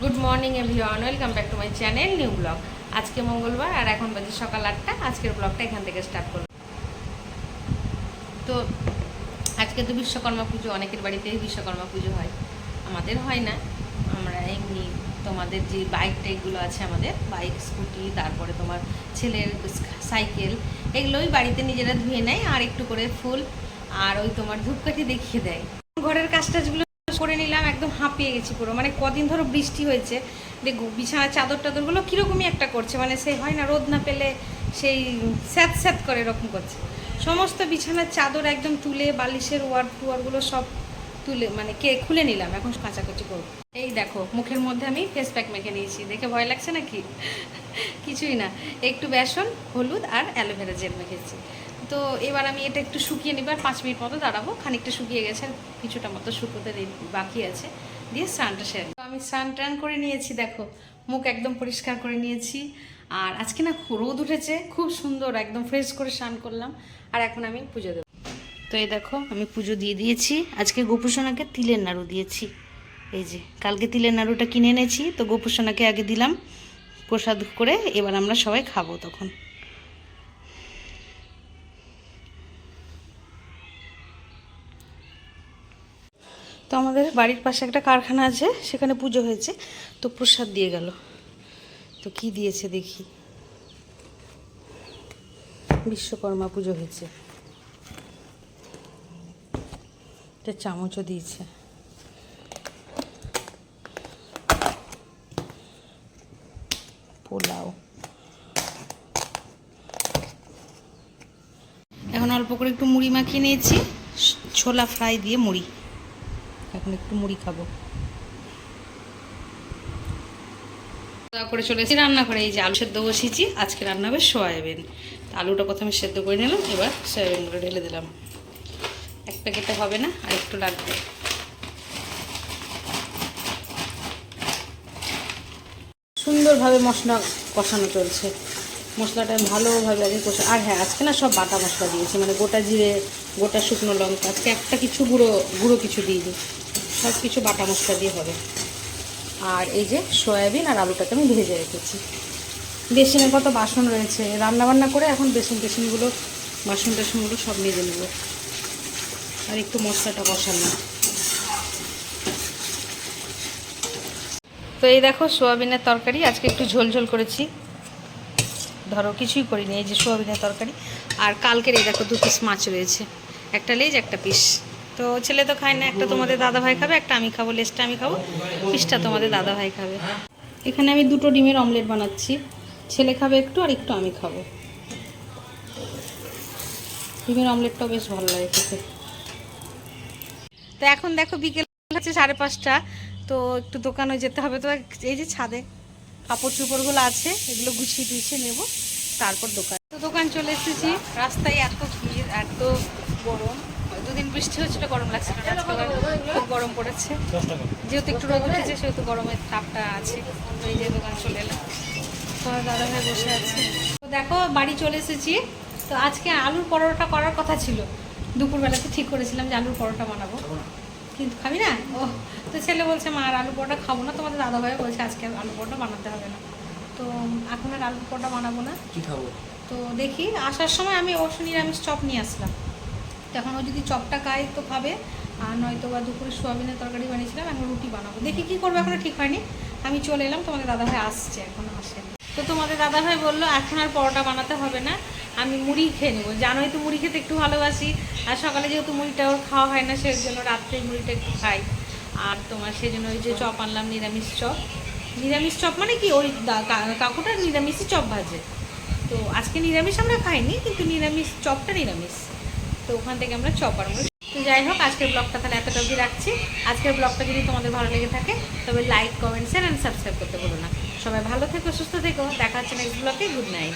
Good morning everyone welcome back to my channel new vlog আজকে মঙ্গলবার আর এখন বাজে সকাল আটটা। আজকের ব্লগটা এখান থেকে স্টার্ট করলাম। তো আজকে তো বিশ্বকর্মা পুজো, অনেকের বাড়িতেই বিশ্বকর্মা পুজো হয়। আমাদের হয় না। আমরা এমনি তোমাদের যে বাইক টাইকগুলো আছে আমাদের বাইক স্কুটি তারপরে তোমার ছেলের সাইকেল, এগুলোই বাড়িতে নিজেরা ধুয়ে নেয় আর একটু করে ফুল আর ওই তোমার ধূপকাঠি দেখিয়ে দেয়। ঘরের কাজ টাজগুলো করে নিলাম, একদম হাঁপিয়ে গেছি পুরো। মানে কদিন ধরো বৃষ্টি হয়েছে। দেখো বিছানা চাদর টাদরগুলো কীরকমই একটা করছে মানে সেই হয় না রোদ না পেলে সেই স্যাঁত স্যাঁত করে এরকম করছে। সমস্ত বিছানার চাদর একদম তুলে, বালিশের ওয়ার টুয়ারগুলো সব তুলে মানে কে খুলে নিলাম, এখন কাচাকুচি করব। এই দেখো, মুখের মধ্যে আমি ফেস প্যাক মেখে নিয়েছি, দেখে ভয় লাগছে নাকি? কিছুই না। একটু বেসন, হলুদ আর অ্যালোভেরা জেল মেখেছি। তো এবার আমি এটা একটু শুকিয়ে নিব, আর পাঁচ মিনিট মতো দাঁড়াবো। খানিকটা শুকিয়ে গেছে কিছুটা মতো শুকোতে বাকি আছে, দিয়ে স্নানটা সেরে আমি স্নান টান করে নিয়েছি, দেখো। মুখ একদম পরিষ্কার করে নিয়েছি, আর আজকে না রোদ উঠেছে, খুব সুন্দর, একদম ফ্রেশ করে স্নান করলাম। আর এখন আমি পুজো দেবো। তো এই দেখো, আমি পুজো দিয়ে দিয়েছি। আজকে গোপুসোনাকে তিলের নাড়ু দিয়েছি। এই যে, কালকে তিলের নাড়ুটা কিনে এনেছি, তো গোপুসোনাকে আগে দিলাম প্রসাদ করে, এবার আমরা সবাই খাব তখন। তো আমাদের বাড়ির পাশে একটা কারখানা আছে, সেখানে পুজো হয়েছে, তো প্রসাদ দিয়ে গেল। তো কি দিয়েছে দেখি। বিশ্বকর্মা পুজো হয়েছে। একটা চামচও দিয়েছে। পোলাও। এখন অল্প করে একটু মুড়ি মাখিয়ে নিয়েছি। ছোলা ফ্রাই দিয়ে মুড়ি। এখন একটু মুড়ি খাব। করে চলে এসেছি রান্না করে এই যে আলু সেদ্ধ বসিয়েছি। আজকে রান্না হবে সয়াবিন। আলুটা প্রথমে সেদ্ধ করে নিলাম, এবার সয়াবিনগুলো ঢেলে দিলাম। এক প্যাকেটে হবে না, আর একটু লাগবে। সুন্দরভাবে মশলা কষানো চলছে। মশলাটা ভালোভাবে আগে কষা আর হ্যাঁ আজকে না সব বাটা মশলা দিয়েছি মানে গোটা জিরে, গোটা শুকনো লঙ্কা, আজকে একটা কিছু গুঁড়ো গুঁড়ো কিছু দিইনি সব কিছু বাটা মশলা দিয়ে হবে। আর এই যে সয়াবিন আর আলুটাকে আমি ভেজে রেখেছি। বেসিনের কত বাসন রয়েছে, রান্নাবান্না করে এখন বেসন টেসনগুলো, বাসন টাসনগুলো সব মেজে নেব। আর একটু মশলাটা কষালাম তো এই দেখো সোয়াবিনের তরকারি, আজকে একটু ঝোল ঝোল করেছি। ধরো কিছুই করিনি, এই যে সোয়াবিনের তরকারি। আর কালকের এই দেখো দু পিস মাছ রয়েছে, একটা লেজ, একটা পিস। তো ছেলে তো খায় না, একটা তোমাদের দাদা ভাই খাবে, একটা আমি খাব, লেজটা আমি খাব, পিসটা তোমাদের দাদা ভাই খাবে। এখানে আমি দুটো ডিমের অমলেট বানাচ্ছি, ছেলে খাবে একটু আর একটু আমি খাব। ডিমের অমলেটটাও বেশ ভালো লাগে খেতে। তো এখন দেখো বিকেল হচ্ছে সাড়ে পাঁচটা, তো একটু দোকানে যেতে হবে। তো এই যে ছাদে কাপড় চোপড়গুলো আছে, এগুলো গুছিয়ে টুছিয়ে নেব, তারপর দোকান। তো দোকান চলে এসেছি। রাস্তায় এত ভিড়, এত গরম। দুদিন বৃষ্টি হচ্ছিল, গরম লাগছে খুব গরম পড়েছে। যেহেতু একটু রোদ উঠেছে, সেহেতু গরমের তাপটা আছে। এই যে দোকান চলে এলাম। তোমার দাদা ভাই বসে আছে। তো দেখো, বাড়ি চলে এসেছি। তো আজকে আলুর পরোটা করার কথা ছিল। দুপুরবেলাতে ঠিক করেছিলাম যে আলুর পরোটা বানাবো। কিন্তু খাবি না? ও তো ছেলে বলছে মা আর আলু পরোটা খাব না। তোমাদের দাদা ভাই বলছে আজকে আর আলু পরোটা বানাতে হবে না। তো এখন আর আলু পরোটা বানাবো না। কি খাব? তো দেখি আসার সময় আমি অবশ্য নিরামিষ চপ নিয়ে আসলাম। তো এখন ও যদি চপটা খায় তো খাবে আর নয়তো বা দুপুরে সোয়াবিনের তরকারি বানিয়েছিলাম এখন রুটি বানাবো। দেখি কি করব এখনও ঠিক হয়নি। আমি চলে এলাম তোমাদের দাদাভাই আসছে এখন আসে তো তোমাদের দাদাভাই বলল এখন আর পরোটা বানাতে হবে না। আমি মুড়ি খেয়ে নেব। জানোই তো মুড়ি খেতে একটু ভালোবাসি। আর সকালে যেহেতু মুড়িটা ওর খাওয়া হয় না সেই জন্য রাত্রে মুড়িটা একটু খাই। আর তোমার সেই জন্য ওই যে চপ আনলাম, নিরামিষ চপ। নিরামিষ চপ মানে কি? ওই কাকুটা নিরামিষই চপ ভাজে। তো আজকে নিরামিষ আমরা খাইনি, কিন্তু নিরামিষ, চপটা নিরামিষ। তো ওখান থেকে আমরা চপ আনব। তো যাই হোক, আজকের ব্লগটা তাহলে এতটা অবধি রাখছি। আজকের ব্লগটা যদি তোমাদের ভালো লেগে থাকে, তবে like, comment share and subscribe করতে বলো না। সবাই ভালো থেকো, সুস্থ থেকো। দেখা হচ্ছে নেক্সট ব্লগে গুড নাইট